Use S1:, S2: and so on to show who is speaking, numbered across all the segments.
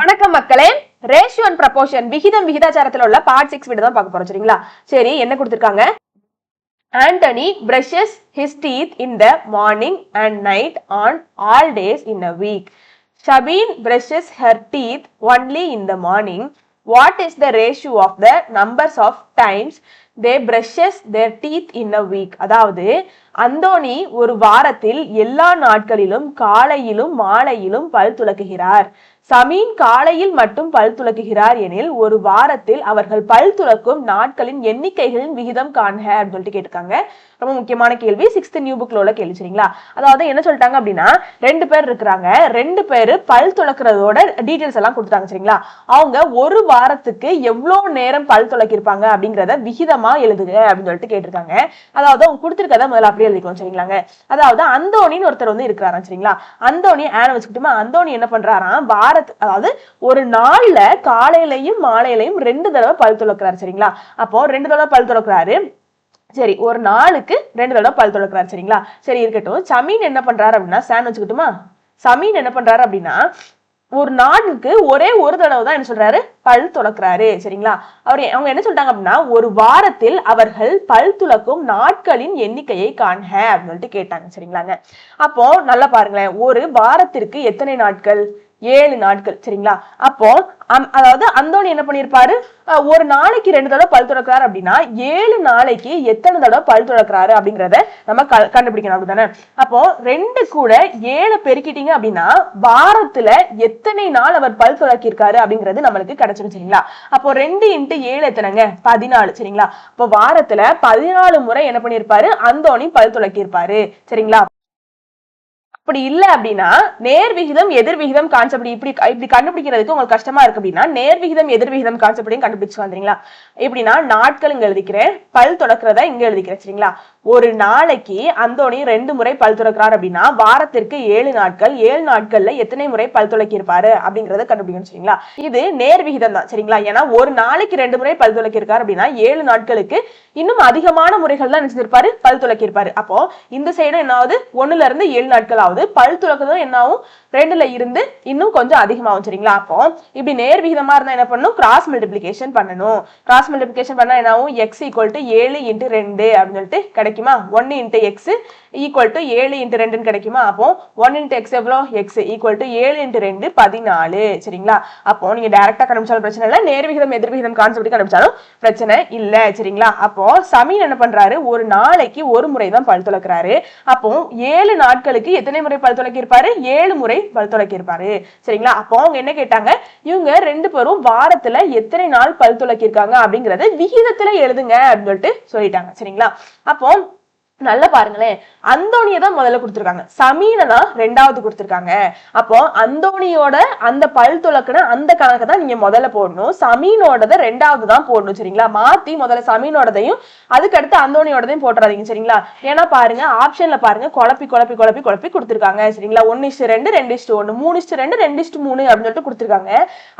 S1: வணக்கம் மக்களே ratio and proportion விகிதம் விகிதாச்சாரத்தில் உள்ள பார்ட் சிக்ஸ் வீடு தான் பார்க்க போறோம் சரிங்களா சரி என்ன கொடுத்துருக்காங்க Anthony brushes his teeth in the morning and night on all days in a week Shabeen brushes her teeth only in the morning what is the ratio of the numbers of times they brushes their teeth in a week அதாவது Anthony ஒரு வாரத்தில் எல்லா நாட்களிலும் காலையிலும் மாலையிலும் பல் துலக்குகிறார் சமீன் காலையில் மட்டும் பல் துலக்குகிறார் எனில் ஒரு வாரத்தில் அவர்கள் பல் துலக்கும் நாட்களின் எண்ணிக்கைகளின் விகிதம் காண்க அப்படின்னு சொல்லிட்டு கேட்டிருக்காங்க ரொம்ப முக்கியமான கேள்வி சிக்ஸ்த் நியூ புக்ல உள்ள கேள்வி சரிங்களா அதாவது என்ன சொல்லிட்டாங்க அப்படின்னா ரெண்டு பேர் இருக்கிறாங்க ரெண்டு பேர் பல் துளக்குறதோட டீட்டெயில்ஸ் எல்லாம் கொடுத்துட்டாங்க சரிங்களா அவங்க ஒரு வாரத்துக்கு எவ்வளோ நேரம் பல் துளக்கிருப்பாங்க அப்படிங்கிறத விகிதமா எழுதுங்க அப்படின்னு சொல்லிட்டு கேட்டிருக்காங்க அதாவது அவங்க கொடுத்துருக்கதை முதல்ல அப்படியே எழுதிக்கணும் சரிங்களாங்க அதாவது அந்தோனின்னு ஒருத்தர் வந்து இருக்கிறாராம் சரிங்களா அந்தோனி ஆன வச்சுக்கிட்டுமா அந்தோனி என்ன பண்றாராம் வார வாரத்து அதாவது ஒரு நாள்ல காலையிலையும் மாலையிலையும் ரெண்டு தடவை பல் துளக்குறாரு சரிங்களா அப்போ ரெண்டு தடவை பல் துளக்குறாரு சரி ஒரு நாளுக்கு ரெண்டு தடவை பல் துளக்குறாரு சரிங்களா சரி இருக்கட்டும் சமீன் என்ன பண்றாரு அப்படின்னா சேன் வச்சுக்கிட்டுமா சமீன் என்ன பண்றாரு அப்படின்னா ஒரு நாளுக்கு ஒரே ஒரு தடவை தான் என்ன சொல்றாரு பல் துளக்குறாரு சரிங்களா அவர் அவங்க என்ன சொல்றாங்க அப்படின்னா ஒரு வாரத்தில் அவர்கள் பல் துளக்கும் நாட்களின் எண்ணிக்கையை காண்க அப்படின்னு சொல்லிட்டு கேட்டாங்க சரிங்களாங்க அப்போ நல்லா பாருங்களேன் ஒரு வாரத்திற்கு எத்தனை நாட்கள் ஏழு நாட்கள் சரிங்களா அப்போ அதாவது அந்தோணி என்ன பண்ணியிருப்பாரு ஒரு நாளைக்கு ரெண்டு தடவை பல் துறக்கிறாரு அப்படின்னா ஏழு நாளைக்கு எத்தனை தடவை பல் துறக்கிறாரு அப்படிங்கிறத நம்ம கண்டுபிடிக்கணும் அப்படிதானே அப்போ ரெண்டு கூட ஏழு பெருக்கிட்டீங்க அப்படின்னா வாரத்துல எத்தனை நாள் அவர் பல் துறக்கியிருக்காரு அப்படிங்கிறது நம்மளுக்கு கிடைச்சிடும் சரிங்களா அப்போ ரெண்டு இன்ட்டு ஏழு எத்தனைங்க பதினாலு சரிங்களா இப்போ வாரத்துல பதினாலு முறை என்ன பண்ணிருப்பாரு அந்தோணி பல் துளக்கியிருப்பாரு சரிங்களா அப்படி இல்லை அப்படின்னா நேர் விகிதம் எதிர் விகிதம் கான்செப்ட் இப்படி இப்படி கண்டுபிடிக்கிறதுக்கு உங்களுக்கு கஷ்டமா இருக்கு அப்படின்னா நேர் விகிதம் எதிர் விகிதம் கான்செப்டையும் கண்டுபிடிச்சு வந்துறீங்களா எப்படின்னா நாட்கள் இங்க எழுதிக்கிறேன் பல் தொடக்கிறத இங்க எழுதிக்கிறேன் சரிங்களா ஒரு நாளைக்கு அந்தோணி ரெண்டு முறை பல் துறக்கிறார் அப்படின்னா வாரத்திற்கு ஏழு நாட்கள் ஏழு நாட்கள்ல எத்தனை முறை பல் துளக்கி இருப்பாரு அப்படிங்கறத கண்டுபிடிக்கணும் சரிங்களா இது நேர் விகிதம் தான் சரிங்களா ஏன்னா ஒரு நாளைக்கு ரெண்டு முறை பல் துளக்கி இருக்காரு அப்படின்னா ஏழு நாட்களுக்கு இன்னும் அதிகமான முறைகள் தான் நினைச்சிருப்பாரு பல் துளக்கி இருப்பாரு அப்போ இந்த சைடும் என்னாவது ஒண்ணுல இருந்து ஏழு நாட்கள் ஆகும் ஆகுது பல் துளக்குதல் என்ன ஆகும் ரெண்டுல இருந்து இன்னும் கொஞ்சம் அதிகமாகும் சரிங்களா அப்போ இப்படி நேர் விகிதமா இருந்தா என்ன பண்ணணும் கிராஸ் மல்டிபிளிகேஷன் பண்ணணும் கிராஸ் மல்டிபிளிகேஷன் பண்ணா என்ன ஆகும் எக்ஸ் ஈக்குவல் டு ஏழு இன்ட்டு ரெண்டு அப்படின்னு சொல்லிட்டு கிடைக்குமா ஒன்னு இன்ட்டு எக்ஸ் ஈக்குவல் டு ஏழு இன்ட்டு ரெண்டுன்னு கிடைக்குமா அப்போ ஒன் இன்ட்டு எக்ஸ் எவ்வளோ எக்ஸ் ஈக்குவல் டு ஏழு இன்ட்டு ரெண்டு பதினாலு சரிங்களா அப்போ நீங்க டேரக்டா கண்டுபிடிச்சாலும் பிரச்சனை இல்லை நேர் விகிதம் எதிர்விகிதம் கான்செப்ட் கண்டுபிடிச்சாலும் பிரச்சனை இல்லை சரிங்களா அப்போ சமீன் என்ன பண்றாரு ஒரு நாளைக்கு ஒரு முறை தான் பல் துளக்குறாரு அப்போ ஏழு நாட்களுக்கு எத்தனை முறை பல் துளக்கியிருப்பாரு ஏழு முறை பல் துளக்கியிருப்பாரு சரிங்களா அப்போ அவங்க என்ன கேட்டாங்க இவங்க ரெண்டு பேரும் வாரத்துல எத்தனை நாள் பல் துளக்கியிருக்காங்க அப்படிங்கறத விகிதத்துல எழுதுங்க அப்படின்னு சொல்லிட்டு சொல்லிட்டாங்க சரிங்களா அப்போ நல்லா பாருங்களேன் அந்தோனிய தான் முதல்ல கொடுத்துருக்காங்க சமீனை தான் ரெண்டாவது கொடுத்துருக்காங்க அப்போ அந்தோனியோட அந்த பல் துளக்குன அந்த கணக்கு தான் நீங்க முதல்ல போடணும் சமீனோடத ரெண்டாவது தான் போடணும் சரிங்களா மாத்தி முதல்ல சமீனோடதையும் அதுக்கு அடுத்து அந்தோனியோடதையும் போட்டுறாதீங்க சரிங்களா ஏன்னா பாருங்க ஆப்ஷன்ல பாருங்க குழப்பி குழப்பி குழப்பி குழப்பி கொடுத்துருக்காங்க சரிங்களா ஒன்னு இஷ்டு ரெண்டு ரெண்டு இஷ்டு ஒன்று மூணு இஷ்டு ரெண்டு ரெண்டு இஷ்டு மூணு அப்படின்னு சொல்லிட்டு கொடுத்துருக்காங்க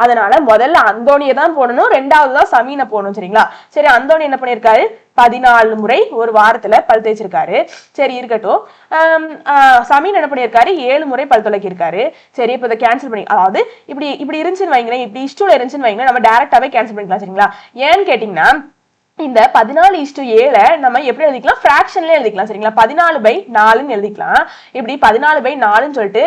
S1: அதனால முதல்ல அந்தோனியை தான் போடணும் ரெண்டாவது தான் சமீனை போடணும் சரிங்களா சரி அந்தோனி என்ன பண்ணியிருக்காரு பதினாலு முறை ஒரு வாரத்துல பல் தேய்ச்சிருக்காரு சரி இருக்கட்டும் சமீன் என்ன பண்ணியிருக்காரு ஏழு முறை பல் துளக்கியிருக்காரு சரி இப்போ இதை கேன்சல் பண்ணி அதாவது இப்படி இப்படி இருந்துச்சுன்னு வைங்களேன் இப்படி இஷ்டூல இருந்துச்சுன்னு வைங்களேன் நம்ம டேரக்டாவே கேன்சல் பண்ணிக்கலாம் சரிங்களா ஏன்னு கேட்டீங்கன்னா இந்த பதினாலு டு ஏழை நம்ம எப்படி எழுதிக்கலாம் ஃப்ராக்ஷன்ல எழுதிக்கலாம் சரிங்களா பதினாலு பை நாலுன்னு எழுதிக்கலாம் இப்படி பதினாலு பை நாலுன்னு சொல்லிட்டு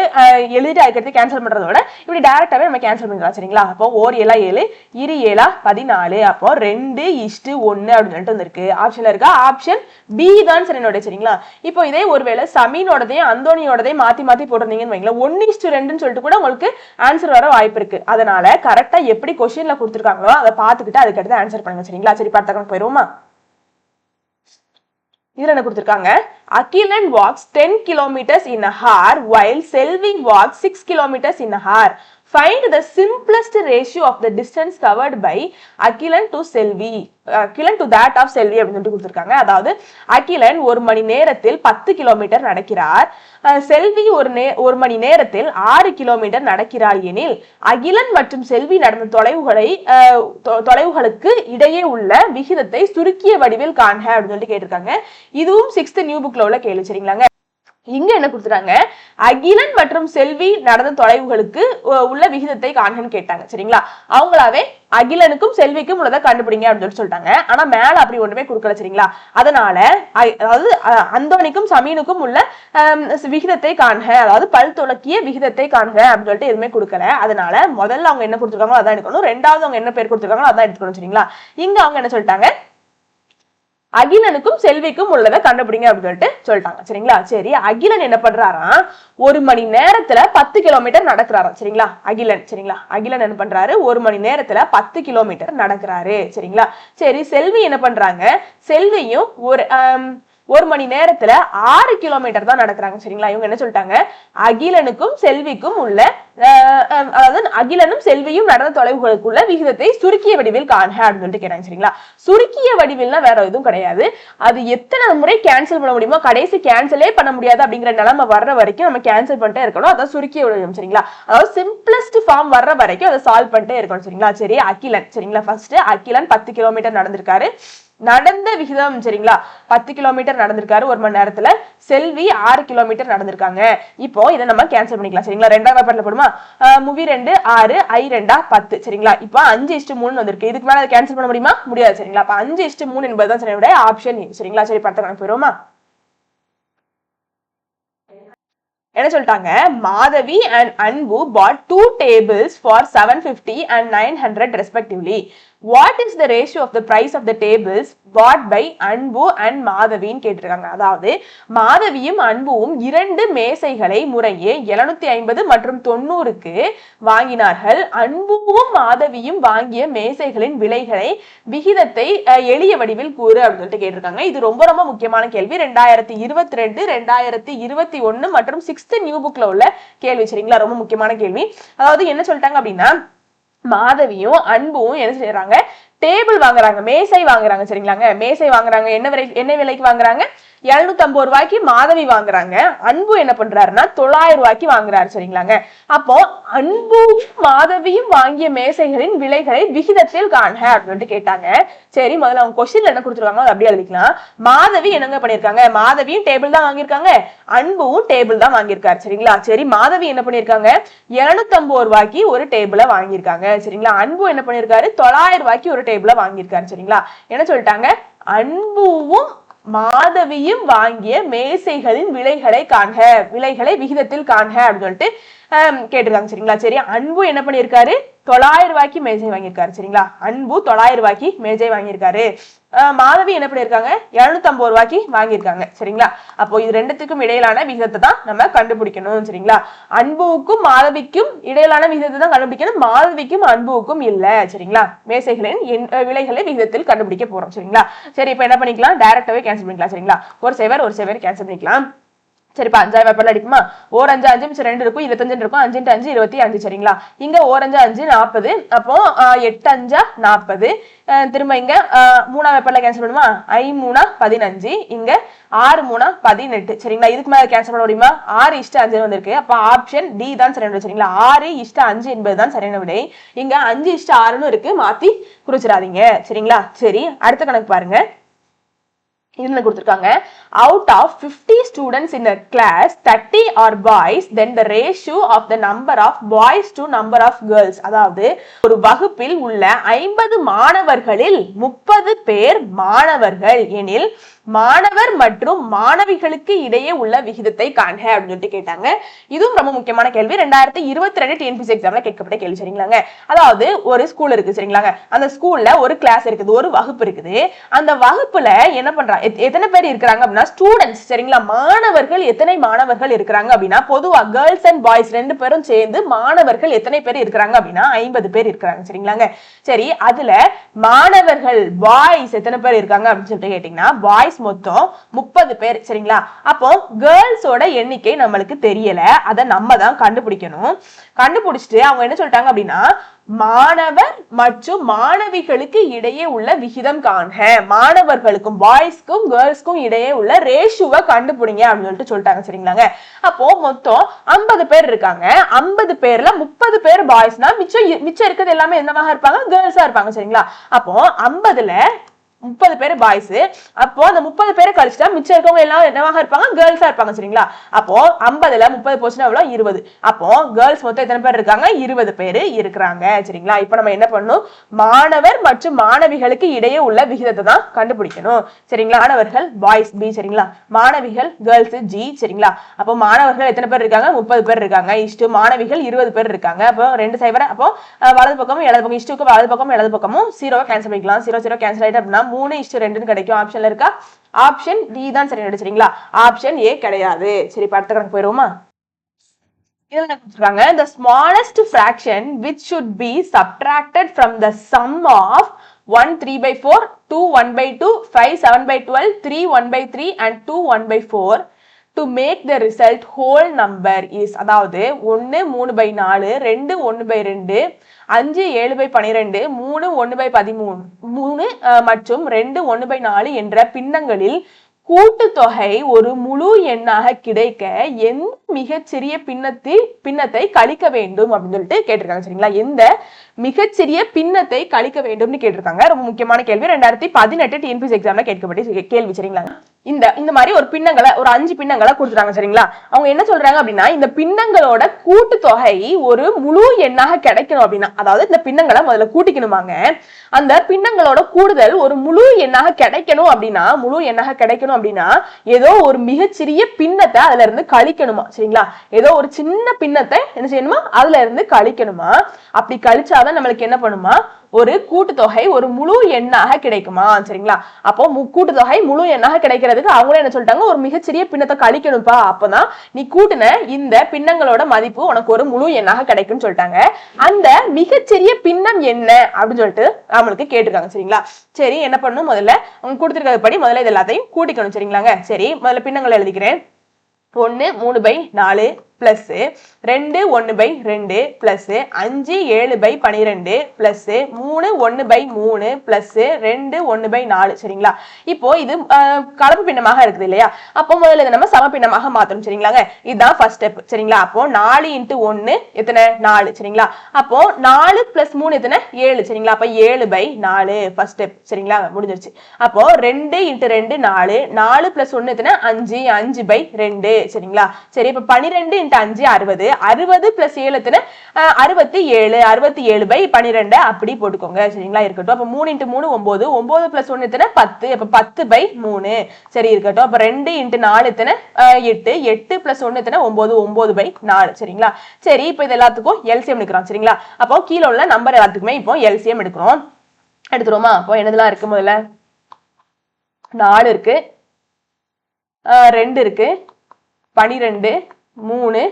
S1: எழுதிட்டு அதுக்கடுத்து கேன்சல் பண்றதோட இப்படி டேரக்டாவே நம்ம கேன்சல் பண்ணிக்கலாம் சரிங்களா அப்போ ஓர் ஏழா ஏழு இரு ஏழா பதினாலு அப்போ ரெண்டு இஷ்டு ஒன்னு அப்படின்னு சொல்லிட்டு வந்திருக்கு ஆப்ஷன்ல இருக்கா ஆப்ஷன் பி தான் சரி என்னோட சரிங்களா இப்போ இதே ஒருவேளை சமீனோடதையும் அந்தோனியோடதையும் மாத்தி மாத்தி போட்டிருந்தீங்கன்னு வைங்களேன் ஒன்னு இஷ்டு ரெண்டுன்னு சொல்லிட்டு கூட உங்களுக்கு ஆன்சர் வர வாய்ப்பு இருக்கு அதனால கரெக்டா எப்படி கொஸ்டின்ல கொடுத்துருக்காங்களோ அதை பார்த்துக்கிட்டு அதுக்கடுத்து ஆன்சர் பண்ணுங்க சரிங்களா சரி பார்த்தா போயிருவோமா இதுல என்ன கொடுத்திருக்காங்க Akilan walks ten kilometres in a hour while Selvi walks six kilometres in a hour find the simplest ratio of the distance covered by Akilan to Selvi Akilan to that of Selvi அப்படின்னு சொல்லிட்டு கொடுத்துருக்காங்க அதாவது அகிலன் ஒரு மணி நேரத்தில் பத்து கிலோமீட்டர் நடக்கிறார் செல்வி ஒரு நே ஒரு மணி நேரத்தில் ஆறு கிலோமீட்டர் நடக்கிறார் எனில் அகிலன் மற்றும் செல்வி நடந்த தொலைவுகளை தொலைவுகளுக்கு இடையே உள்ள விகிதத்தை சுருக்கிய வடிவில் காண்க அப்படின்னு சொல்லி கேட்டிருக்காங்க இதுவும் சிக்ஸ்த் நியூ புக்ல உள்ள கேள்வி சரிங்களாங்க இங்க என்ன கொடுத்துறாங்க அகிலன் மற்றும் செல்வி நடந்த தொலைவுகளுக்கு உள்ள விகிதத்தை காண்கன்னு கேட்டாங்க சரிங்களா அவங்களாவே அகிலனுக்கும் செல்விக்கும் உள்ளதை கண்டுபிடிங்க அப்படின்னு சொல்லிட்டாங்க ஆனா மேல அப்படி ஒண்ணுமே கொடுக்கல சரிங்களா அதனால அதாவது அந்தோனிக்கும் சமீனுக்கும் உள்ள விகிதத்தை காண்க அதாவது பல் துளக்கிய விகிதத்தை காண்க அப்படின்னு சொல்லிட்டு எதுவுமே கொடுக்கல அதனால முதல்ல அவங்க என்ன கொடுத்துருக்காங்களோ அதான் எடுக்கணும் ரெண்டாவது அவங்க என்ன பேர் கொடுத்துருக்காங்களோ அதான் எடுத்துக்கணும் சரிங்களா இங்க அவங்க என்ன சொல்லிட்டாங்க அகிலனுக்கும் செல்விக்கும் உள்ளதை கண்டுபிடிங்க அப்படின்னு சொல்லிட்டு சொல்லிட்டாங்க சரிங்களா சரி அகிலன் என்ன பண்றாரா ஒரு மணி நேரத்துல பத்து கிலோமீட்டர் நடக்கிறாராம் சரிங்களா அகிலன் சரிங்களா அகிலன் என்ன பண்றாரு ஒரு மணி நேரத்துல பத்து கிலோமீட்டர் நடக்கிறாரு சரிங்களா சரி செல்வி என்ன பண்றாங்க செல்வியும் ஒரு ஒரு மணி நேரத்துல ஆறு கிலோமீட்டர் தான் நடக்கிறாங்க சரிங்களா இவங்க என்ன சொல்லிட்டாங்க அகிலனுக்கும் செல்விக்கும் உள்ள அதாவது அகிலனும் செல்வியும் நடந்த தொலைவுகளுக்குள்ள விகிதத்தை சுருக்கிய வடிவில் காண அப்படின்னு சொல்லிட்டு கேட்டாங்க சரிங்களா சுருக்கிய வடிவில்னா வேற எதுவும் கிடையாது அது எத்தனை முறை கேன்சல் பண்ண முடியுமோ கடைசி கேன்சலே பண்ண முடியாது அப்படிங்கிற நிலைமை வர்ற வரைக்கும் நம்ம கேன்சல் பண்ணிட்டே இருக்கணும் அதான் சுருக்கிய வடிவம் சரிங்களா அதாவது சிம்பிளஸ்ட் ஃபார்ம் வர்ற வரைக்கும் அதை சால்வ் பண்ணிட்டே இருக்கணும் சரிங்களா சரி அகிலன் சரிங்களா ஃபர்ஸ்ட் அகிலன் பத்து கிலோமீட்டர் நடந்திருக்காரு நடந்த விகிதம் சரிங்களா பத்து கிலோமீட்டர் நடந்திருக்காரு ஒரு மணி நேரத்துல செல்வி ஆறு கிலோமீட்டர் நடந்திருக்காங்க இப்போ இதை நம்ம கேன்சல் பண்ணிக்கலாம் சரிங்களா ரெண்டாம் பேப்பர்ல போடுமா மூவி ரெண்டு ஆறு ஐ ரெண்டா பத்து சரிங்களா இப்போ அஞ்சு இஷ்டு மூணு வந்திருக்கு இதுக்கு மேல கேன்சல் பண்ண முடியுமா முடியாது சரிங்களா அப்ப அஞ்சு இஷ்டு மூணு என்பதுதான் சரி ஆப்ஷன் சரிங்களா சரி பத்து கணக்கு போயிருவோமா என்ன சொல்லிட்டாங்க Madhavi and Anbu bought two tables for seven fifty and nine hundred respectively what is the ratio of the price of the tables bought by Anbu and மாதவின்னு கேட்டிருக்காங்க அதாவது மாதவியும் அன்புவும் இரண்டு மேசைகளை முறையே எழுநூத்தி ஐம்பது மற்றும் தொண்ணூறுக்கு வாங்கினார்கள் அன்புவும் மாதவியும் வாங்கிய மேசைகளின் விலைகளை விகிதத்தை எளிய வடிவில் கூறு அப்படின்னு சொல்லிட்டு கேட்டிருக்காங்க இது ரொம்ப ரொம்ப முக்கியமான கேள்வி ரெண்டாயிரத்தி இருபத்தி ரெண்டு ரெண்டாயிரத்தி இருபத்தி ஒன்னு மற்றும் சிக்ஸ்த் நியூ புக்ல உள்ள கேள்வி சரிங்களா ரொம்ப முக்கியமான கேள்வி அதாவது என்ன சொல்லிட்டாங்க அப்படின்னா மாதவியும் அன்பும் என்ன செய்யறாங்க டேபிள் வாங்குறாங்க மேசை வாங்குறாங்க சரிங்களாங்க மேசை வாங்குறாங்க என்ன விலை என்ன விலைக்கு வாங்குறாங்க எழுநூத்தி ஐம்பது ரூபாய்க்கு மாதவி வாங்குறாங்க அன்பு என்ன பண்றாருன்னா தொள்ளாயிரம் ரூபாய்க்கு வாங்குறாரு சரிங்களாங்க அப்போ அன்பும் மாதவியும் வாங்கிய மேசைகளின் விலைகளை விகிதத்தில் காண்க அப்படின்ட்டு கேட்டாங்க சரி முதல்ல அவங்க கொஸ்டின்ல என்ன கொடுத்துருக்காங்க அப்படியே எழுதிக்கலாம் மாதவி என்னங்க பண்ணிருக்காங்க மாதவியும் டேபிள் தான் வாங்கியிருக்காங்க அன்பும் டேபிள் தான் வாங்கியிருக்காரு சரிங்களா சரி மாதவி என்ன பண்ணிருக்காங்க இருநூத்தி ஐம்பது ரூபாய்க்கு ஒரு டேபிளை வாங்கியிருக்காங்க சரிங்களா அன்பு என்ன பண்ணிருக்காரு தொள்ளாயிரம் ரூபாய்க்கு ஒரு டேபிளை வாங்கியிருக்காரு சரிங்களா என்ன சொல்லிட்டாங்க அன்புவும் மாதவியும் வாங்கிய மேசைகளின் விலைகளை காண்க விலைகளை விகிதத்தில் காண்க அப்படின்னு சொல்லிட்டு கேட்டிருக்காங்க சரிங்களா சரி அன்பு என்ன பண்ணியிருக்காரு தொள்ளாயிரம் ரூபாய்க்கு மேஜை வாங்கியிருக்காரு சரிங்களா அன்பு தொள்ளாயிரம் ரூபாய்க்கு மேஜை வாங்கியிருக்காரு மாதவி என்ன பண்ணியிருக்காங்க இரநூத்தம்பது ரூபாய்க்கு வாங்கியிருக்காங்க சரிங்களா அப்போ இது ரெண்டுத்துக்கும் இடையிலான விகிதத்தை தான் நம்ம கண்டுபிடிக்கணும் சரிங்களா அன்புவுக்கும் மாதவிக்கும் இடையிலான விகிதத்தை தான் கண்டுபிடிக்கணும் மாதவிக்கும் அன்புவுக்கும் இல்லை சரிங்களா மேசைகளின் விலைகளை விகிதத்தில் கண்டுபிடிக்க போறோம் சரிங்களா சரி இப்போ என்ன பண்ணிக்கலாம் டைரக்டாவே கேன்சல் பண்ணிக்கலாம் சரிங்களா ஒரு சேவர் ஒரு சேவர் கேன்சல் பண்ணிக்கலாம் சரிப்பா அஞ்சாயிரம் வேப்பாடு அடிக்குமா ஓர் அஞ்சு அஞ்சு மிச்சம் ரெண்டு இருக்கும் இருபத்தஞ்சு இருக்கும் அஞ்சு அஞ்சு இருபத்தி அஞ்சு சரிங்களா இங்க ஓர் அஞ்சு அஞ்சு நாற்பது அப்போ எட்டு அஞ்சா நாற்பது திரும்ப இங்க மூணா வேப்பாடுல கேன்சல் பண்ணுமா ஐ மூணா பதினஞ்சு இங்க ஆறு மூணா பதினெட்டு சரிங்களா இதுக்கு மேல கேன்சல் பண்ண முடியுமா ஆறு இஷ்ட அஞ்சு வந்திருக்கு அப்ப ஆப்ஷன் டி தான் சரியான சரிங்களா ஆறு இஷ்ட அஞ்சு என்பது தான் சரியான விடை இங்க அஞ்சு இஷ்ட ஆறுன்னு இருக்கு மாத்தி குறிச்சிடாதீங்க சரிங்களா சரி அடுத்த கணக்கு பாருங்க இதுல கொடுத்துருக்காங்க out of fifty students in a class thirty are boys then the ratio of the number of boys to number of girls அதாவது ஒரு வகுப்பில் உள்ள ஐம்பது மாணவர்களில் முப்பது பேர் மாணவர்கள் எனில் மாணவர் மற்றும் மாணவிகளுக்கு இடையே உள்ள விகிதத்தை காண்க அப்படின்னு சொல்லிட்டு கேட்டாங்க இதுவும் ரொம்ப முக்கியமான கேள்வி ரெண்டாயிரத்தி இருபத்தி ரெண்டு டிஎன்பிசி எக்ஸாம்ல கேட்கப்பட்ட கேள்வி சரிங்களாங்க அதாவது ஒரு ஸ்கூல் இருக்கு சரிங்களாங்க அந்த ஸ்கூல்ல ஒரு கிளாஸ் இருக்குது ஒரு வகுப்பு இருக்குது அந்த வகுப்புல என்ன பண்றாங்க எத்தனை பேர் இருக்கிறாங்க அப்படின்னா ஸ்டூடெண்ட்ஸ் சரிங்களா மாணவர்கள் எத்தனை மாணவர்கள் இருக்கிறாங்க அப்படின்னா பொதுவா கேர்ள்ஸ் அண்ட் பாய்ஸ் ரெண்டு பேரும் சேர்ந்து மாணவர்கள் எத்தனை பேர் இருக்கிறாங்க அப்படின்னா ஐம்பது பேர் இருக்கிறாங்க சரிங்களாங்க சரி அதுல மாணவர்கள் பாய்ஸ் எத்தனை பேர் இருக்காங்க அப்படின்னு சொல்லிட்டு கேட்டீங்கன்னா பாய்ஸ் மொத்தம் முப்பது பேர் சரிங்களா அப்போ கேர்ள்ஸோட எண்ணிக்கை நம்மளுக்கு தெரியல அதை நம்ம தான் கண்டுபிடிக்கணும் கண்டுபிடிச்சிட்டு அவங்க என்ன சொல்லிட்டாங்க அப்படின்னா மாணவர் மற்றும் மாணவிகளுக்கு இடையே உள்ள விகிதம் காண்க மாணவர்களுக்கும் பாய்ஸ்க்கும் கேர்ள்ஸ்க்கும் இடையே உள்ள ரேஷுவை கண்டுபிடிங்க அப்படின்னு சொல்லிட்டு சொல்லிட்டாங்க சரிங்களாங்க அப்போ மொத்தம் ஐம்பது பேர் இருக்காங்க ஐம்பது பேர்ல முப்பது பேர் பாய்ஸ்னா மிச்சம் மிச்சம் இருக்கிறது எல்லாமே என்னவாக இருப்பாங்க கேர்ள்ஸா இருப்பாங்க சரிங்களா அப்போ ஐம்பதுல முப்பது பேர் பாய்ஸ் அப்போ அந்த முப்பது பேர் கழிச்சுட்டா மிச்சம் இருக்கவங்க எல்லாம் என்னவாக இருப்பாங்க கேர்ள்ஸா இருப்பாங்க சரிங்களா அப்போ ஐம்பதுல முப்பது போச்சுன்னா இருபது அப்போ கேர்ள்ஸ் மொத்தம் எத்தனை பேர் இருக்காங்க இருபது பேர் இருக்கிறாங்க சரிங்களா இப்போ நம்ம என்ன பண்ணணும் மாணவர் மற்றும் மாணவிகளுக்கு இடையே உள்ள விகிதத்தை தான் கண்டுபிடிக்கணும் சரிங்களா மாணவர்கள் பாய்ஸ் பி சரிங்களா மாணவிகள் கேர்ள்ஸ் ஜி சரிங்களா அப்போ மாணவர்கள் எத்தனை பேர் இருக்காங்க முப்பது பேர் இருக்காங்க இஷ்டு மாணவிகள் இருபது பேர் இருக்காங்க அப்போ ரெண்டு சைபர் அப்போ வலது பக்கமும் இடது பக்கம் இஷ்டுக்கு வலது பக்கமும் இடது பக்கமும் சீரோ கேன்சல் பண்ணிக்கலாம் சீரோ சீரோ கேன்சல் ஆயிட்டு அப்படின்னா மூணு இஷ்டம் ரெண்டுன்னு கிடைக்கும் ஆப்ஷன்ல இருக்கா ஆப்ஷன் டி தான் சரி நடிச்சிருங்களா ஆப்ஷன் ஏ கிடையாது சரி இப்போ அடுத்த கணக்கு போயிடுவோமா இதில் என்ன கொடுத்துருக்காங்க the smallest fraction which should be subtracted from the sum of one three by four two one by two five seven by twelve three one by three and two one by four to make the result whole number is அதாவது ஒன்று மூணு by நாலு ரெண்டு ஒன்று by ரெண்டு அஞ்சு ஏழு by பனிரெண்டு மூணு ஒன்று பை பதிமூணு மூணு மற்றும் ரெண்டு ஒன்று பை நாலு என்ற பின்னங்களில் கூட்டுத்தொகை ஒரு முழு எண்ணாக கிடைக்க எந்த மிகச்சிறிய பின்னத்தை பின்னத்தை கழிக்க வேண்டும் அப்படின்னு சொல்லிட்டு கேட்டிருக்காங்க சரிங்களா எந்த மிகச்சிறிய பின்னத்தை கழிக்க வேண்டும்னு கேட்டிருக்காங்க ரொம்ப முக்கியமான கேள்வி ரெண்டாயிரத்தி பதினெட்டு டிஎன்பிஎஸ் எக்ஸாம்ல கேட்கப்பட்டு கேள்வி சரிங்களா இந்த இந்த மாதிரி ஒரு பின்னங்களை ஒரு அஞ்சு பின்னங்களை கொடுத்துறாங்க சரிங்களா அவங்க என்ன சொல்றாங்க அப்படின்னா இந்த பின்னங்களோட கூட்டு தொகை ஒரு முழு எண்ணாக கிடைக்கணும் அப்படின்னா அதாவது இந்த பின்னங்களை முதல்ல கூட்டிக்கணுமாங்க அந்த பின்னங்களோட கூடுதல் ஒரு முழு எண்ணாக கிடைக்கணும் அப்படின்னா முழு எண்ணாக கிடைக்கணும் அப்படின்னா ஏதோ ஒரு மிகச்சிறிய பின்னத்தை அதுல இருந்து கழிக்கணுமா சரிங்களா ஏதோ ஒரு சின்ன பின்னத்தை என்ன செய்யணுமா அதுல இருந்து கழிக்கணுமா அப்படி கழிச்சாதான் நம்மளுக்கு என்ன பண்ணுமா ஒரு கூட்டுத்தொகை ஒரு முழு எண்ணாக கிடைக்குமா சரிங்களா அப்போ கூட்டுத்தொகை முழு எண்ணாக கிடைக்கிறது அப்படிங்கிறதுக்கு அவங்களே என்ன சொல்லிட்டாங்க ஒரு மிகச்சிறிய பின்னத்தை கழிக்கணும்ப்பா அப்பதான் நீ கூட்டின இந்த பின்னங்களோட மதிப்பு உனக்கு ஒரு முழு எண்ணாக கிடைக்கும்னு சொல்லிட்டாங்க அந்த மிகச்சிறிய பின்னம் என்ன அப்படின்னு சொல்லிட்டு நம்மளுக்கு கேட்டிருக்காங்க சரிங்களா சரி என்ன பண்ணணும் முதல்ல அவங்க கொடுத்துருக்கிறது படி முதல்ல இது எல்லாத்தையும் கூட்டிக்கணும் சரிங்களாங்க சரி முதல்ல பின்னங்களை எழுதிக்கிறேன் ஒண்ணு மூணு பை நாலு ப்ளஸ்ஸு ரெண்டு ஒன்று பை ரெண்டு ப்ளஸ்ஸு அஞ்சு ஏழு பை பனிரெண்டு ப்ளஸ்ஸு மூணு ஒன்று பை மூணு ப்ளஸ்ஸு ரெண்டு ஒன்று பை நாலு சரிங்களா இப்போ இது கலப்பு பின்னமாக இருக்குது இல்லையா அப்போ முதல்ல இதை நம்ம சமப்பின்னமாக மாற்றணும் சரிங்களாங்க இதுதான் ஃபர்ஸ்ட் ஸ்டெப் சரிங்களா அப்போ நாலு இன்ட்டு ஒன்று எத்தனை நாலு சரிங்களா அப்போ நாலு ப்ளஸ் மூணு எத்தனை ஏழு சரிங்களா அப்போ ஏழு பை நாலு ஃபர்ஸ்ட் ஸ்டெப் சரிங்களா முடிஞ்சிருச்சு அப்போ ரெண்டு இன்ட்டு ரெண்டு நாலு நாலு ப்ளஸ் ஒன்று எத்தனை அஞ்சு அஞ்சு பை ரெண்டு சரிங்களா சரி இப்போ பனிரெண்டு இன்ட்டு அஞ்சு அறுபது அறுபது பிளஸ் ஏழு அறுபத்தி ஏழு அறுபத்தி ஏழு பை பன்னிரெண்டு அப்படி போட்டுக்கோங்க சரிங்களா இருக்கட்டும் அப்போ மூணு இன்ட்டு மூணு ஒம்பது ஒம்பது பிளஸ் ஒன்று எத்தனை பத்து அப்போ பத்து பை மூணு சரி இருக்கட்டும் அப்போ ரெண்டு இன்ட்டு நாலு எத்தனை எட்டு எட்டு பிளஸ் ஒன்று எத்தனை ஒம்பது ஒம்பது பை நாலு சரிங்களா சரி இப்போ இது எல்லாத்துக்கும் எல்சிஎம் எடுக்கிறோம் சரிங்களா அப்போ கீழே உள்ள நம்பர் எல்லாத்துக்குமே இப்போ எல்சிஎம் எடுக்கிறோம் எடுத்துருவோமா அப்போ என்னதெல்லாம் இருக்கு முதல்ல நாலு இருக்கு ரெண்டு இருக்கு பனிரெண்டு മൂന്ന്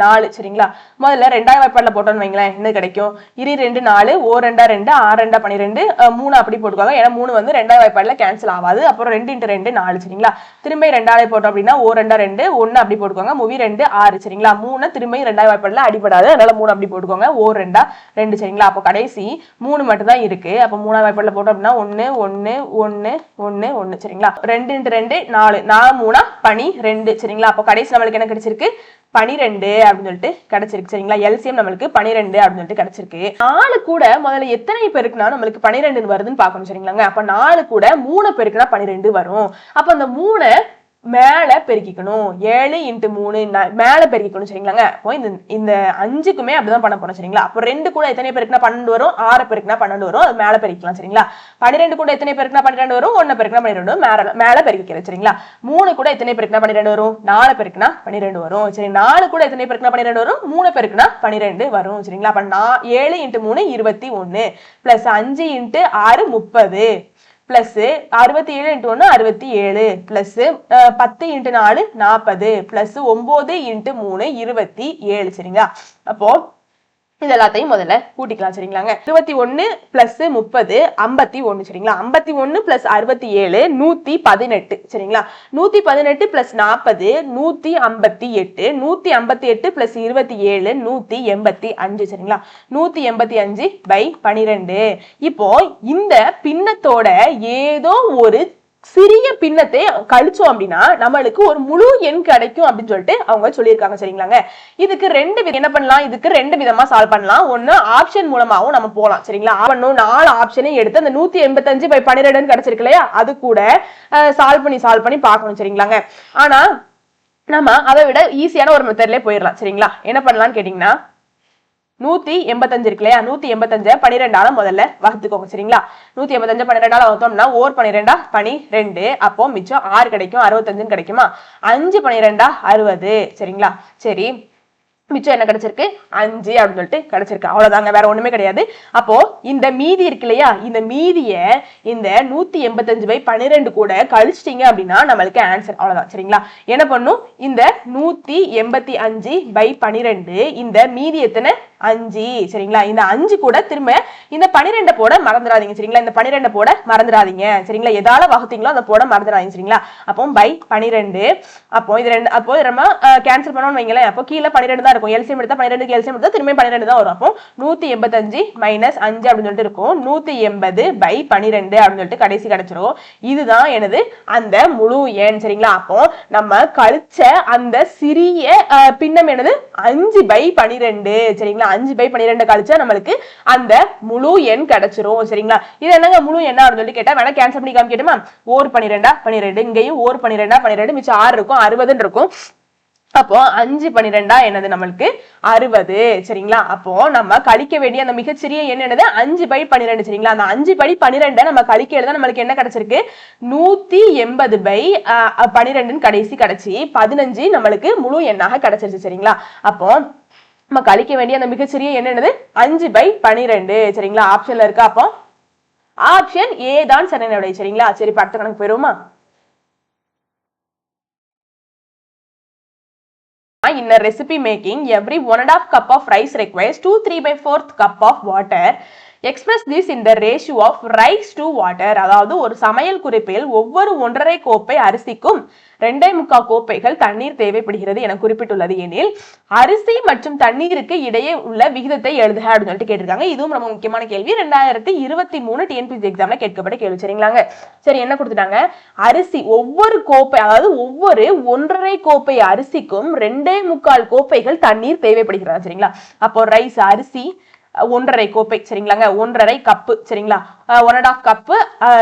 S1: நாலு சரிங்களா முதல்ல ரெண்டாயிரம் வாய்ப்பாடில் போட்டோம்னு வைங்களேன் என்ன கிடைக்கும் இரு ரெண்டு நாலு ஓ ரெண்டா ரெண்டு ஆறு ரெண்டா பன்னிரெண்டு மூணு அப்படி போட்டுக்கோங்க ஏன்னா மூணு வந்து ரெண்டாயிரம் வாய்ப்பாடில் கேன்சல் ஆகாது அப்புறம் ரெண்டு இன்ட்டு ரெண்டு நாலு சரிங்களா திரும்ப ரெண்டாயிரம் போட்டோம் அப்படின்னா ஓ ரெண்டா ரெண்டு ஒன்று அப்படி போட்டுக்கோங்க மூவி ரெண்டு ஆறு சரிங்களா மூணு திரும்ப ரெண்டாயிரம் வாய்ப்பாடில் அடிபடாது அதனால மூணு அப்படி போட்டுக்கோங்க ஓ ரெண்டா ரெண்டு சரிங்களா அப்போ கடைசி மூணு மட்டும் தான் இருக்கு அப்போ மூணாவது வாய்ப்பாடில் போட்டோம் அப்படின்னா ஒன்று ஒன்று ஒன்று ஒன்று ஒன்று சரிங்களா ரெண்டு இன்ட்டு ரெண்டு நாலு நாலு மூணா பனி ரெண்டு சரிங்களா அப்போ கடைசி நம்மளுக்கு என்ன கிடைச்சிருக்கு பனிரெண்டு அப்படின்னு சொல்லிட்டு கிடைச்சிருக்கு சரிங்களா எல்சிஎம் நம்மளுக்கு பனிரெண்டு அப்படின்னு சொல்லிட்டு கிடைச்சிருக்கு நாலு கூட முதல்ல எத்தனை பேருக்குனா நம்மளுக்கு பனிரெண்டு வருதுன்னு பாக்கணும் சரிங்களாங்க அப்ப நாலு கூட மூணு பேருக்குனா பனிரெண்டு வரும் அப்ப அந்த மூணு மேலே பெருக்கிக்கணும் ஏழு இன்ட்டு மூணு மேலே பெருக்கிக்கணும் சரிங்களாங்க அப்போ இந்த இந்த அஞ்சுக்குமே அப்படிதான் பண்ண போறோம் சரிங்களா அப்போ ரெண்டு கூட எத்தனை பேருக்குனா பன்னெண்டு வரும் ஆறு பேருக்குனா பன்னெண்டு வரும் அது மேலே பெருக்கலாம் சரிங்களா பன்னிரெண்டு கூட எத்தனை பேருக்குனா பன்னிரெண்டு வரும் ஒன்று பெருக்குனா பன்னிரெண்டு வரும் மேலே மேலே பெருக்கிக்கிறது சரிங்களா மூணு கூட எத்தனை பேருக்குனா பன்னிரெண்டு வரும் நாலு பேருக்குனா பன்னிரெண்டு வரும் சரி நாலு கூட எத்தனை பேருக்குனா பன்னிரெண்டு வரும் மூணு பேருக்குனா பன்னிரெண்டு வரும் சரிங்களா அப்போ நான் ஏழு இன்ட்டு மூணு இருபத்தி ஒன்று ப்ளஸ் அஞ்சு இன்ட்டு ஆறு முப்பது ப்ளஸ்ஸு அறுபத்தி ஏழு இன்ட்டு ஒன்று அறுபத்தி ஏழு ப்ளஸ்ஸு பத்து இன்ட்டு நாலு நாற்பது ப்ளஸ்ஸு ஒம்பது இன்ட்டு மூணு இருபத்தி ஏழு சரிங்களா அப்போது இது எல்லாத்தையும் முதல்ல கூட்டிக்கலாம் சரிங்களாங்க இருபத்தி ஒன்று பிளஸ் முப்பது ஐம்பத்தி ஒன்று சரிங்களா ஐம்பத்தி ஒன்று பிளஸ் அறுபத்தி ஏழு நூற்றி பதினெட்டு சரிங்களா நூற்றி பதினெட்டு பிளஸ் நாற்பது நூற்றி ஐம்பத்தி எட்டு நூற்றி ஐம்பத்தி எட்டு பிளஸ் இருபத்தி ஏழு நூற்றி எண்பத்தி அஞ்சு சரிங்களா நூற்றி எண்பத்தி அஞ்சு பை பனிரெண்டு இப்போ இந்த பின்னத்தோட ஏதோ ஒரு சிறிய பின்னத்தை கழிச்சோம் அப்படின்னா நம்மளுக்கு ஒரு முழு எண் கிடைக்கும் அப்படின்னு சொல்லிட்டு அவங்க சொல்லியிருக்காங்க சரிங்களாங்க இதுக்கு ரெண்டு என்ன பண்ணலாம் இதுக்கு ரெண்டு விதமா சால்வ் பண்ணலாம் ஒன்னு ஆப்ஷன் மூலமாகவும் நம்ம போகலாம் சரிங்களா ஒன்னும் நாலு ஆப்ஷனையும் எடுத்து அந்த நூத்தி எண்பத்தஞ்சு பை பன்னிரெண்டு கிடைச்சிருக்கு இல்லையா அது கூட சால்வ் பண்ணி சால்வ் பண்ணி பார்க்கணும் சரிங்களாங்க ஆனா நம்ம அதை விட ஈஸியான ஒரு மெத்தட்லேயே போயிடலாம் சரிங்களா என்ன பண்ணலாம்னு கேட்டிங்கன்னா நூத்தி எண்பத்தஞ்சு இருக்கு இல்லையா நூத்தி எண்பத்தஞ்சு பனிரெண்டால முதல்ல வகுத்துக்கோங்க சரிங்களா நூத்தி எண்பத்தஞ்சு பன்னிரெண்டால வகுத்தோம்னா ஓர் பனிரெண்டா ரெண்டு அப்போ மிச்சம் ஆறு கிடைக்கும் அறுபத்தஞ்சுன்னு கிடைக்குமா அஞ்சு பனிரெண்டா அறுபது சரிங்களா சரி மிச்சம் என்ன கிடைச்சிருக்கு அஞ்சு அப்படின்னு சொல்லிட்டு கிடைச்சிருக்கு அவ்வளவுதாங்க வேற ஒண்ணுமே கிடையாது அப்போ இந்த மீதி இருக்கு இல்லையா இந்த மீதிய இந்த நூத்தி எண்பத்தஞ்சு பை பன்னிரெண்டு கூட கழிச்சிட்டீங்க அப்படின்னா நம்மளுக்கு ஆன்சர் அவ்வளவுதான் சரிங்களா என்ன பண்ணும் இந்த நூத்தி எண்பத்தி அஞ்சு பை பனிரெண்டு இந்த மீதி எத்தனை அஞ்சு சரிங்களா இந்த அஞ்சு கூட திரும்ப இந்த பனிரெண்ட போட மறந்துடாதீங்க சரிங்களா இந்த பனிரெண்ட போட மறந்துடாதீங்க சரிங்களா எதால வகுத்தீங்களோ அந்த போட மறந்துடாதீங்க சரிங்களா அப்போ பை பனிரெண்டு அப்போ இது ரெண்டு அப்போ நம்ம கேன்சல் பண்ணோம்னு வைங்களேன் அப்போ கீழே பனிரெண்டு தான் இருக்கும் எல்சிஎம் எடுத்தா பன்னிரெண்டு எல்சிஎம் எடுத்தா திரும்பி பன்னிரெண்டு தான் வரும் அப்போ நூத்தி எண்பத்தஞ்சு மைனஸ் அஞ்சு அப்படின்னு சொல்லிட்டு இருக்கும் நூத்தி எண்பது பை பன்னிரெண்டு அப்படின்னு சொல்லிட்டு கடைசி கிடைச்சிரும் இதுதான் எனது அந்த முழு எண் சரிங்களா அப்போ நம்ம கழிச்ச அந்த சிறிய பின்னம் எனது அஞ்சு பை பனிரெண்டு சரிங்களா அஞ்சு பை பனிரெண்டு கழிச்சா நம்மளுக்கு அந்த முழு எண் கிடைச்சிரும் சரிங்களா இது என்னங்க முழு எண் அப்படின்னு சொல்லிட்டு கேட்டா வேணா கேன்சல் பண்ணி காமிக்கட்டுமா ஓர் பன்னிரெண்டா பன்னிரெண்டு இங்கேயும் ஓர் பன்னிரெண்டா பன்னிரெண்டு மிச்சம் ஆறு இருக்கும் அறுபதுன்னு இருக்கும் அப்போ அஞ்சு பனிரெண்டா என்னது நம்மளுக்கு அறுபது சரிங்களா அப்போ நம்ம கழிக்க வேண்டிய அந்த மிகச்சிறிய எண் என்னது அஞ்சு படி பனிரெண்டு சரிங்களா அந்த அஞ்சு படி பனிரெண்ட நம்ம கழிக்க எழுத நம்மளுக்கு என்ன கிடைச்சிருக்கு நூத்தி எண்பது பை பனிரெண்டுன்னு கடைசி கிடைச்சி பதினஞ்சு நம்மளுக்கு முழு எண்ணாக கிடைச்சிருச்சு சரிங்களா அப்போ நம்ம கழிக்க வேண்டிய அந்த மிகச்சிறிய எண் என்னது அஞ்சு பை பனிரெண்டு சரிங்களா ஆப்ஷன்ல இருக்கா அப்போ ஆப்ஷன் ஏ தான் சென்னை சரிங்களா சரி படத்து கணக்கு போயிருவோமா in a recipe making, every 1 and a half cup of rice requires 2 3 by 4th cup of water. Express this in the ratio of rice to water அதாவது ஒரு சமையல் குறிப்பில் ஒவ்வொரு ஒன்றரை கோப்பை அரிசிக்கும் ரெண்டே முக்கால் கோப்பைகள் தண்ணீர் தேவைப்படுகிறது என குறிப்பிட்டுள்ளது எனில் அரிசி மற்றும் தண்ணீருக்கு இடையே உள்ள விகிதத்தை எழுதுக அப்படின்னு சொல்லிட்டு கேட்டிருக்காங்க இதுவும் ரொம்ப முக்கியமான கேள்வி ரெண்டாயிரத்தி இருபத்தி மூணு டிஎன்பிசி எக்ஸாம்ல கேட்கப்பட்ட கேள்வி சரிங்களாங்க சரி என்ன கொடுத்துட்டாங்க அரிசி ஒவ்வொரு கோப்பை அதாவது ஒவ்வொரு ஒன்றரை கோப்பை அரிசிக்கும் ரெண்டே முக்கால் கோப்பைகள் தண்ணீர் தேவைப்படுகிறது சரிங்களா அப்போ ரைஸ் அரிசி ஒன்றரை கோப்பை சரிங்களாங்க ஒன்றரை கப்பு சரிங்களா ஒன் அண்ட் ஆஃப் கப்பு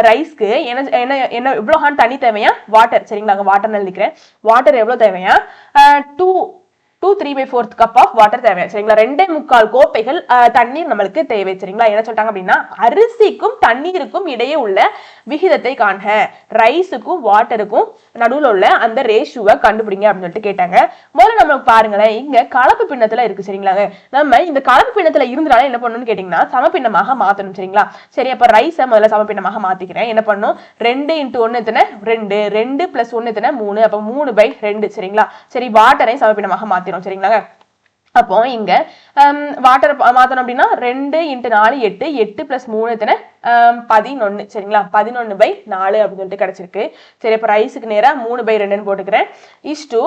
S1: ரைஸ்க்கு என்ன என்ன என்ன எவ்வளோ ஹான் தண்ணி தேவையா வாட்டர் சரிங்களாங்க வாட்டர் எழுதிக்கிறேன் வாட்டர் எவ்வளோ தேவையா two two three by fourth cup of water தேவை சரிங்களா ரெண்டே முக்கால் கோப்பைகள் தண்ணீர் நம்மளுக்கு தேவை சரிங்களா என்ன சொல்லிட்டாங்க அப்படின்னா அரிசிக்கும் தண்ணீருக்கும் இடையே உள்ள விகிதத்தை காண்க ரைஸுக்கும் வாட்டருக்கும் நடுவில் உள்ள அந்த ரேஷுவை கண்டுபிடிங்க அப்படின்னு சொல்லிட்டு கேட்டாங்க முதல்ல நம்ம பாருங்களேன் இங்க கலப்பு பின்னத்துல இருக்கு சரிங்களா நம்ம இந்த கலப்பு பின்னத்துல இருந்தாலும் என்ன பண்ணணும்னு கேட்டீங்கன்னா சமப்பின்னமாக மாத்தணும் சரிங்களா சரி அப்ப ரைஸை முதல்ல பின்னமாக மாத்திக்கிறேன் என்ன பண்ணும் ரெண்டு இன்ட்டு ஒன்று எத்தனை ரெண்டு ரெண்டு பிளஸ் ஒன்று எத்தனை மூணு அப்ப மூணு பை ரெண்டு சரிங்களா சரி வாட்டரையும் சமப்பின்னமாக மாத்திரும் சரிங்களாங்க அப்போ இங்க வாட்டர் um, மாற்றணும் அப்படின்னா ரெண்டு இன்ட்டு நாலு எட்டு எட்டு ப்ளஸ் மூணு எத்தனை um, பதினொன்று சரிங்களா பதினொன்று பை நாலு அப்படின்னு சொல்லிட்டு கிடச்சிருக்கு சரி இப்போ ரைஸுக்கு நேராக மூணு பை ரெண்டுன்னு போட்டுக்கிறேன் இஸ் டூ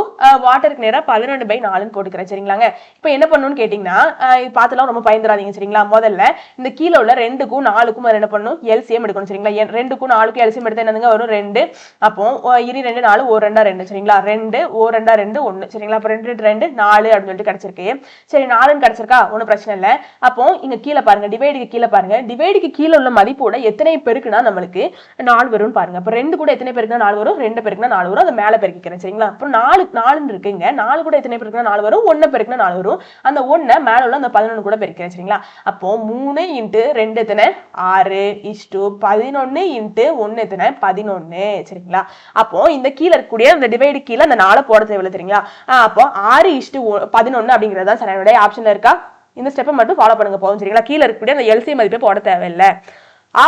S1: வாட்டருக்கு uh, நேராக பதினொன்று பை நாலுன்னு போட்டுக்கிறேன் சரிங்களாங்க இப்போ என்ன பண்ணணும்னு கேட்டிங்கன்னா uh, இது பார்த்துலாம் ரொம்ப பயந்துடாதீங்க சரிங்களா முதல்ல இந்த கீழே உள்ள ரெண்டுக்கும் நாலுக்கும் என்ன பண்ணணும் எல்சிஎம் எடுக்கணும் சரிங்களா என் ரெண்டுக்கும் நாலுக்கும் எல்சிஎம் எடுத்து என்னதுங்க வரும் ரெண்டு அப்போ இரு ரெண்டு நாலு ஒரு ரெண்டா ரெண்டு சரிங்களா ரெண்டு ஓ ரெண்டா ரெண்டு ஒன்று சரிங்களா அப்போ ரெண்டு ரெண்டு நாலு அப்படின்னு சொல்லிட்டு கிடச்சிருக்கு சரி நாலுன்னு கிடச்சி கிடைச்சிருக்கா ஒன்றும் பிரச்சனை இல்லை அப்போ இங்க கீழே பாருங்க டிவைடுக்கு கீழே பாருங்க டிவைடுக்கு கீழே உள்ள மதிப்போட எத்தனை பெருக்குனா நம்மளுக்கு நாலு வரும்னு பாருங்க அப்போ ரெண்டு கூட எத்தனை பெருக்குனா நாலு வரும் ரெண்டு பெருக்குனா நாலு வரும் அதை மேலே பெருக்கிக்கிறேன் சரிங்களா அப்புறம் நாலு நாலுன்னு இருக்குங்க நாலு கூட எத்தனை பெருக்குனா நாலு வரும் ஒன்னு பெருக்குனா நாலு வரும் அந்த ஒன்னு மேல உள்ள அந்த பதினொன்று கூட பெருக்கிறேன் சரிங்களா அப்போ மூணு இன்ட்டு ரெண்டு எத்தனை ஆறு இஷ்டு பதினொன்னு இன்ட்டு ஒன்னு எத்தனை பதினொன்னு சரிங்களா அப்போ இந்த கீழே இருக்கக்கூடிய அந்த டிவைடு கீழே அந்த நாலு போட எவ்வளவு சரிங்களா அப்போ ஆறு இஷ்டு பதினொன்னு அப்படிங்கிறது தான் என்னுடைய ஆப்ஷன்ல இருக்கா இருக்கா இந்த ஸ்டெப்பை மட்டும் ஃபாலோ பண்ணுங்க போதும் சரிங்களா கீழே இருக்கக்கூடிய அந்த எல்சி மதிப்பை போட தேவையில்லை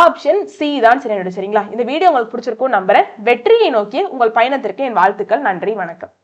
S1: ஆப்ஷன் சி தான் சரி சரிங்களா இந்த வீடியோ உங்களுக்கு பிடிச்சிருக்கும் நம்புறேன் வெற்றியை நோக்கி உங்கள் பயணத்திற்கு என் வாழ்த்துக்கள் நன்றி வணக்கம்